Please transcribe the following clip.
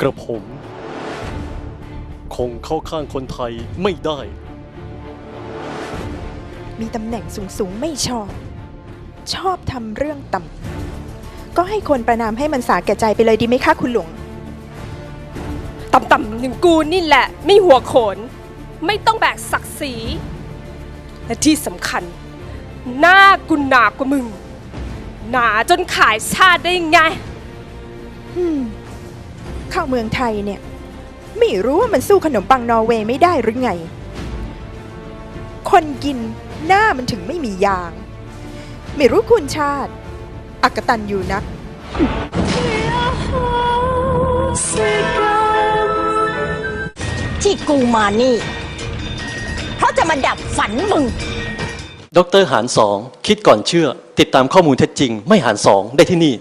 กระผม คงเข้าข้างคนไทยไม่ได้ มีตำแหน่งสูงๆไม่ชอบ ชอบทำเรื่องต่ำก็ให้คนประนามให้มันสาแก่ใจไปเลยดีไหมคะคุณหลวง ต่ำๆหนึ่งกูนี่แหละ ไม่หัวโขน ไม่ต้องแบกศักดิ์ศรี และที่สำคัญ หน้ากูหนากว่ามึง หนาจนขายชาติได้ไงอืมเข้า เมืองไทยเนี่ย ไม่รู้ว่ามันสู้ขนมปังนอร์เวย์ไม่ได้หรือไง คนกินหน้ามันถึงไม่มียาง ไม่รู้คุณชาติ อักตันอยู่นัก ที่กูมานี่ เพราะจะมาดับฝันมึง ดรหารสอง คิดก่อนเชื่อ ติดตามข้อมูลเท็จจริง ไม่หารสองได้ที่นี่